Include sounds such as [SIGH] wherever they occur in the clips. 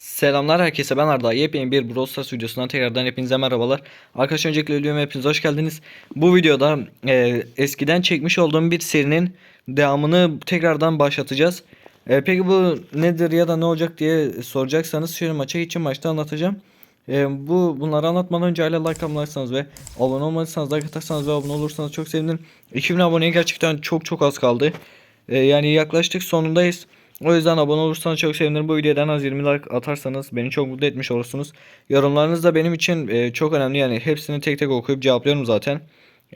Selamlar herkese ben Arda. Yepyeni bir Brawl Stars videosundan tekrardan hepinize merhabalar. Arkadaşlar öncelikle videoma hepiniz hoş geldiniz. Bu videoda e, eskiden çekmiş olduğum bir serinin devamını tekrardan başlatacağız. E, peki bu nedir ya da ne olacak diye soracaksanız şöyle maça için maçta anlatacağım. E, bu bunları anlatmadan önce hala like atmalıysanız ve abone olmadıysanız like atarsanız ve abone olursanız çok sevinirim. 2000 aboneye gerçekten çok çok az kaldı. E, yani yaklaştık sonundayız. O yüzden abone olursanız çok sevinirim. Bu videodan az 20 like atarsanız beni çok mutlu etmiş olursunuz. Yorumlarınız da benim için e, çok önemli. Yani hepsini tek tek okuyup cevaplıyorum zaten.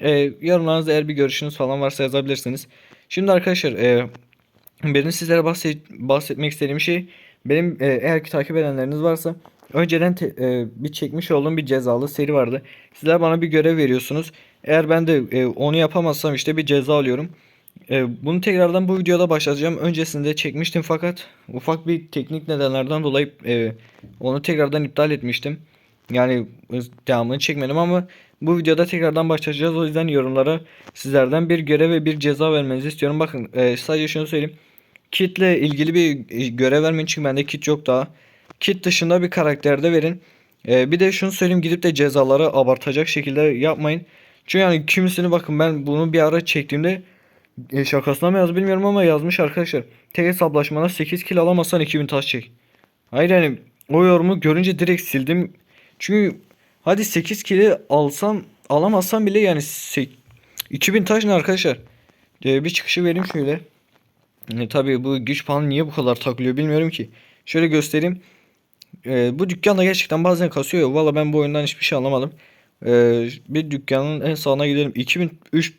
E, yorumlarınızda eğer bir görüşünüz falan varsa yazabilirsiniz. Şimdi arkadaşlar e, benim sizlere bahset, bahsetmek istediğim şey benim e, eğer ki takip edenleriniz varsa önceden te- e, bir çekmiş olduğum bir cezalı seri vardı. Sizler bana bir görev veriyorsunuz. Eğer ben de e, onu yapamazsam işte bir ceza alıyorum. E, bunu tekrardan bu videoda başlatacağım. Öncesinde çekmiştim fakat ufak bir teknik nedenlerden dolayı e, onu tekrardan iptal etmiştim. Yani devamını çekmedim ama bu videoda tekrardan başlayacağız. O yüzden yorumlara sizlerden bir görev ve bir ceza vermenizi istiyorum. Bakın e, sadece şunu söyleyeyim. Kitle ilgili bir e, görev vermeyin çünkü bende kit yok daha. Kit dışında bir karakterde verin. E, bir de şunu söyleyeyim gidip de cezaları abartacak şekilde yapmayın. Çünkü yani kimisini bakın ben bunu bir ara çektiğimde e, şakasına mı yaz bilmiyorum ama yazmış arkadaşlar. Tek hesaplaşmada 8 kill alamazsan 2000 taş çek. Hayır yani o yorumu görünce direkt sildim. Çünkü hadi 8 kill'i alsam alamazsam bile yani se- 2000 taş ne arkadaşlar? E, bir çıkışı vereyim şöyle. E, tabii bu güç puanı niye bu kadar takılıyor bilmiyorum ki. Şöyle göstereyim. E, bu dükkanda gerçekten bazen kasıyor. Valla ben bu oyundan hiçbir şey anlamadım. E, bir dükkanın en sağına gidelim. 2003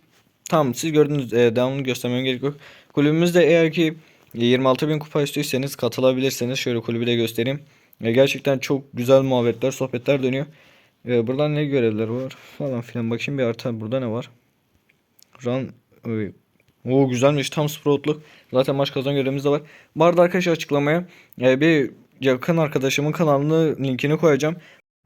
Tamam siz gördünüz e, devamını göstermem gerek yok. Kulübümüzde eğer ki 26 bin kupa istiyorsanız katılabilirsiniz. Şöyle kulübü de göstereyim. E, gerçekten çok güzel muhabbetler, sohbetler dönüyor. E, buradan ne görevler var falan filan. Bakayım bir arta burada ne var? Run e, o güzelmiş tam sproutluk. Zaten maç kazan görevimiz de var. Bu arada açıklamaya e, bir yakın arkadaşımın kanalını linkini koyacağım.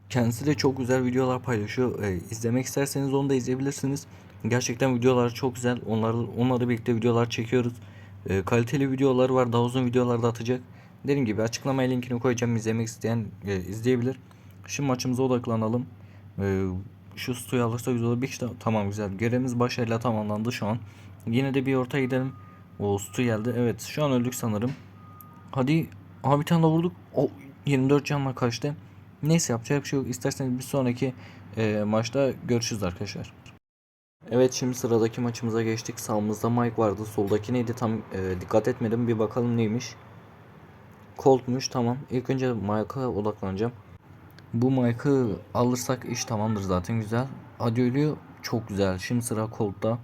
Kendisi de çok güzel videolar paylaşıyor. E, izlemek isterseniz onu da izleyebilirsiniz. Gerçekten videolar çok güzel. Onlar, onlarla birlikte videolar çekiyoruz. E, kaliteli videolar var. Daha uzun videolar da atacak. Dediğim gibi açıklamaya linkini koyacağım. İzlemek isteyen e, izleyebilir. Şimdi maçımıza odaklanalım. E, şu stuyu alırsa güzel olur. Bir kişi tamam güzel. Görevimiz başarıyla tamamlandı şu an. Yine de bir orta gidelim. O stu geldi. Evet şu an öldük sanırım. Hadi. Aha bir tane daha vurduk. O 24 canla kaçtı. Neyse yapacak bir şey yok. İsterseniz bir sonraki e, maçta görüşürüz arkadaşlar. Evet şimdi sıradaki maçımıza geçtik. Sağımızda Mike vardı. Soldaki neydi tam e, dikkat etmedim. Bir bakalım neymiş. Colt'muş tamam. İlk önce Mike'a odaklanacağım. Bu Mike'ı alırsak iş tamamdır zaten güzel. Hadi ölüyor. Çok güzel. Şimdi sıra Colt'ta.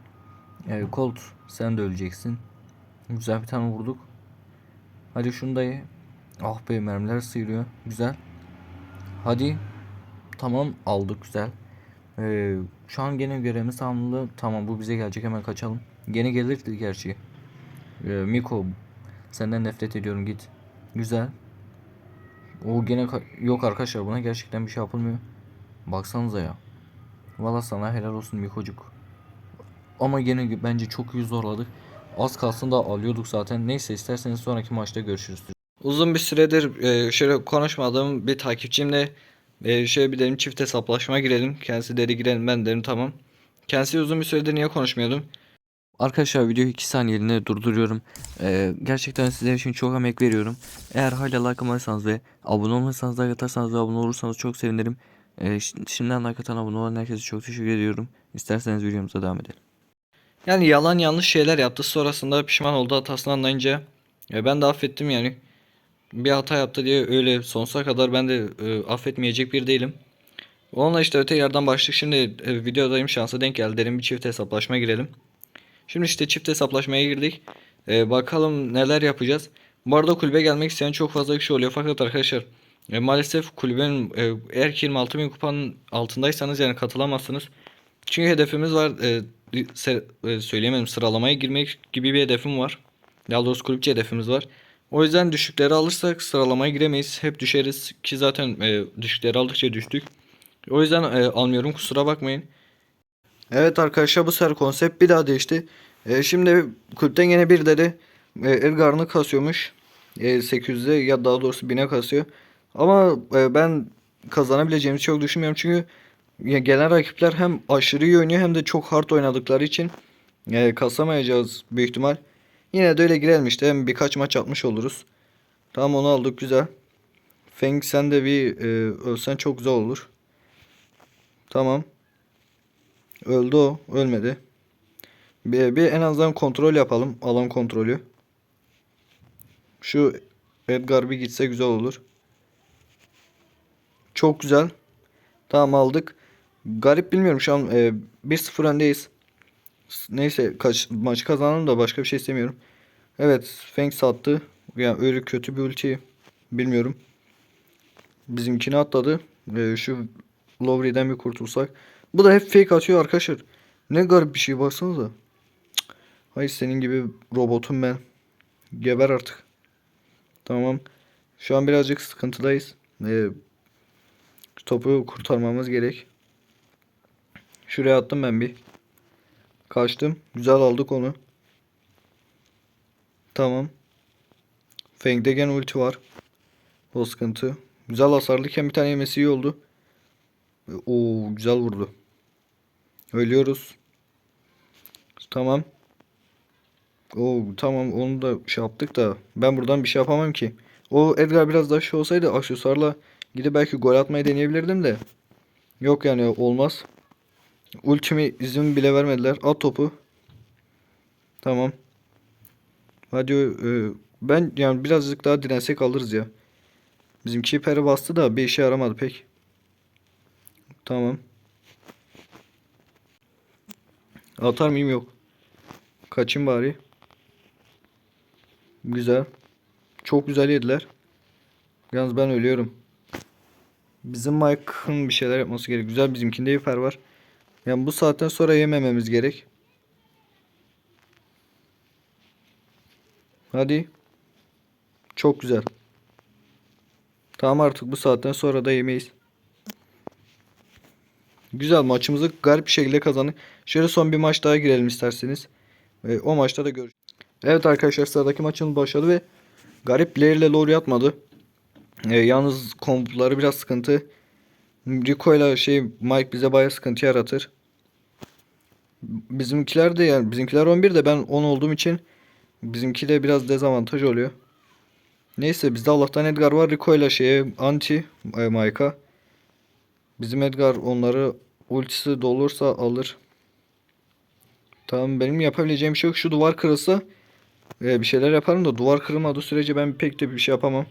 E, Colt sen de öleceksin. Güzel bir tane vurduk. Hadi şunu da ye. Ah be mermiler sıyırıyor. Güzel. Hadi. Tamam aldık güzel. Ee, şu an gene görevimiz tamamladı. Tamam bu bize gelecek hemen kaçalım. Gene gelirdi gerçi. Ee, Miko senden nefret ediyorum git. Güzel. O gene yok arkadaşlar buna gerçekten bir şey yapılmıyor. Baksanıza ya. Valla sana helal olsun Miko'cuk. Ama gene bence çok iyi zorladık. Az kalsın da alıyorduk zaten. Neyse isterseniz sonraki maçta görüşürüz. Uzun bir süredir e, şöyle konuşmadığım bir takipçimle e, şöyle bir dedim çift hesaplaşma girelim. Kendisi dedi girelim ben dedim tamam. Kendisi uzun bir süredir niye konuşmuyordum? Arkadaşlar videoyu 2 saniyeliğine durduruyorum. Ee, gerçekten sizler için çok emek veriyorum. Eğer hala like atmazsanız ve abone olmazsanız like atarsanız ve abone olursanız çok sevinirim. Ee, şi- şimdiden like atan abone olan herkese çok teşekkür ediyorum. İsterseniz videomuza devam edelim. Yani yalan yanlış şeyler yaptı. Sonrasında pişman oldu hatasını anlayınca. E, ben de affettim yani. Bir hata yaptı diye öyle sonsuza kadar ben de e, affetmeyecek bir değilim. Onunla işte öte yerden başladık. Şimdi e, videodayım şansa denk geldi. Dedim bir çift hesaplaşma girelim. Şimdi işte çift hesaplaşmaya girdik. E, bakalım neler yapacağız. Bu arada kulübe gelmek isteyen çok fazla kişi oluyor. Fakat arkadaşlar e, maalesef kulübenin e, eğer ki 26 bin kupanın altındaysanız yani katılamazsınız. Çünkü hedefimiz var. E, se- e, söyleyemedim sıralamaya girmek gibi bir hedefim var. Daha doğrusu kulüpçe hedefimiz var. O yüzden düşükleri alırsak sıralamaya giremeyiz. Hep düşeriz ki zaten e, düşükleri aldıkça düştük. O yüzden e, almıyorum kusura bakmayın. Evet arkadaşlar bu sefer konsept bir daha değişti. E, şimdi kulüpten yine bir dedi. E, Edgar'ını kasıyormuş. E, 800'e ya daha doğrusu 1000'e kasıyor. Ama e, ben kazanabileceğimizi çok düşünmüyorum çünkü ya gelen rakipler hem aşırı iyi oynuyor hem de çok hard oynadıkları için e, kasamayacağız büyük ihtimal. Yine de öyle girelim işte hem birkaç maç atmış oluruz. Tamam onu aldık güzel. Feng sen de bir e, ölsen çok güzel olur. Tamam. Öldü o. Ölmedi. Bir, bir en azından kontrol yapalım. Alan kontrolü. Şu Edgar bir gitse güzel olur. Çok güzel. Tamam aldık. Garip bilmiyorum şu an e, 1-0 öndeyiz. Neyse kaç, maçı kazanalım da başka bir şey istemiyorum. Evet Feng sattı. Yani öyle kötü bir ulti bilmiyorum. Bizimkini atladı. E, şu Lowry'den bir kurtulsak. Bu da hep fake atıyor arkadaşlar. Ne garip bir şey baksanıza. Hayır senin gibi robotum ben. Geber artık. Tamam. Şu an birazcık sıkıntıdayız. Ee, topu kurtarmamız gerek. Şuraya attım ben bir. Kaçtım. Güzel aldık onu. Tamam. Feng'de gene ulti var. O sıkıntı. Güzel hasarlıyken bir tane yemesi iyi oldu. Oo güzel vurdu. Ölüyoruz. Tamam. Oo tamam onu da şey yaptık da ben buradan bir şey yapamam ki. O Edgar biraz daha şey olsaydı aksesuarla gidip belki gol atmayı deneyebilirdim de. Yok yani olmaz. Ultimi izin bile vermediler. At topu. Tamam. Hadi e, ben yani birazcık daha dirensek alırız ya. Bizimki peri bastı da bir işe yaramadı pek. Tamam. Atar mıyım yok. Kaçayım bari. Güzel. Çok güzel yediler. Yalnız ben ölüyorum. Bizim Mike'ın bir şeyler yapması gerek. Güzel bizimkinde hiper var. Yani bu saatten sonra yemememiz gerek. Hadi. Çok güzel. Tamam artık bu saatten sonra da yemeyiz. Güzel maçımızı garip bir şekilde kazandık. Şöyle son bir maç daha girelim isterseniz. Ve o maçta da görüşürüz. Evet arkadaşlar sıradaki maçın başladı ve garip Blair ile Lori atmadı. Ee, yalnız kompları biraz sıkıntı. Rico ile şey Mike bize bayağı sıkıntı yaratır. Bizimkiler de yani bizimkiler 11 de ben 10 olduğum için bizimki de biraz dezavantaj oluyor. Neyse bizde Allah'tan Edgar var. Rico ile şeye anti e, Mike'a. Bizim Edgar onları ultisi dolursa alır. Tamam benim yapabileceğim şey yok. Şu duvar kırılsa e, bir şeyler yaparım da duvar kırılmadığı sürece ben pek de bir şey yapamam.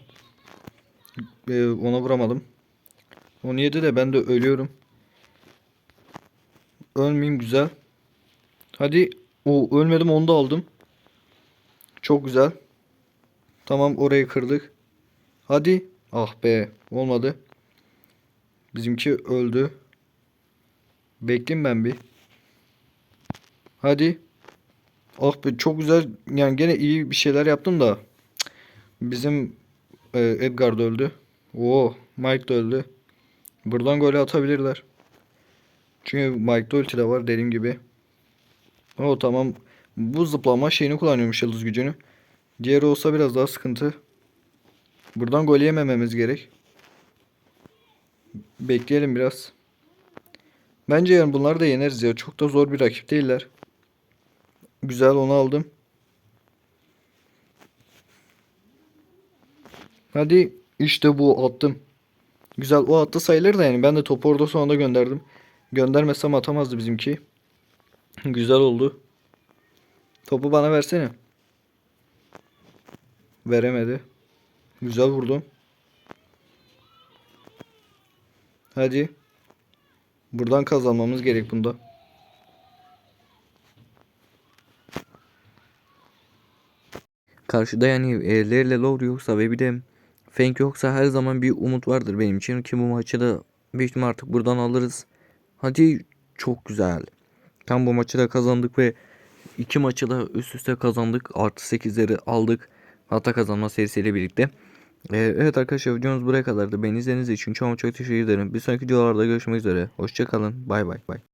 E, ona vuramadım. Onu yedi de ben de ölüyorum. Ölmeyeyim güzel. Hadi. O ölmedim onu da aldım. Çok güzel. Tamam orayı kırdık. Hadi. Ah be olmadı. Bizimki öldü. Bekleyeyim ben bir. Hadi. Ah be çok güzel. Yani gene iyi bir şeyler yaptım da. Bizim e, Edgar da öldü. Oo, Mike de öldü. Buradan gol atabilirler. Çünkü Mike'da ulti de var dediğim gibi. O tamam. Bu zıplama şeyini kullanıyormuş yıldız gücünü. Diğeri olsa biraz daha sıkıntı. Buradan gol yemememiz gerek. Bekleyelim biraz. Bence yani bunları da yeneriz ya. Çok da zor bir rakip değiller. Güzel onu aldım. Hadi işte bu attım. Güzel o attı sayılır da yani ben de topu orada sonunda gönderdim. Göndermesem atamazdı bizimki. [LAUGHS] Güzel oldu. Topu bana versene. Veremedi. Güzel vurdum. Hadi. Buradan kazanmamız gerek bunda. Karşıda yani e, Lerle Lowry yoksa ve bir de Feng yoksa her zaman bir umut vardır benim için ki bu maçı da büyük ihtimal artık buradan alırız. Hadi çok güzel. Tam bu maçı da kazandık ve iki maçı da üst üste kazandık. Artı 8'leri aldık. Hatta kazanma serisiyle birlikte. Ee, evet arkadaşlar videomuz buraya kadardı. Beni izlediğiniz için çok çok teşekkür ederim. Bir sonraki videolarda görüşmek üzere. Hoşçakalın. Bay bay bay.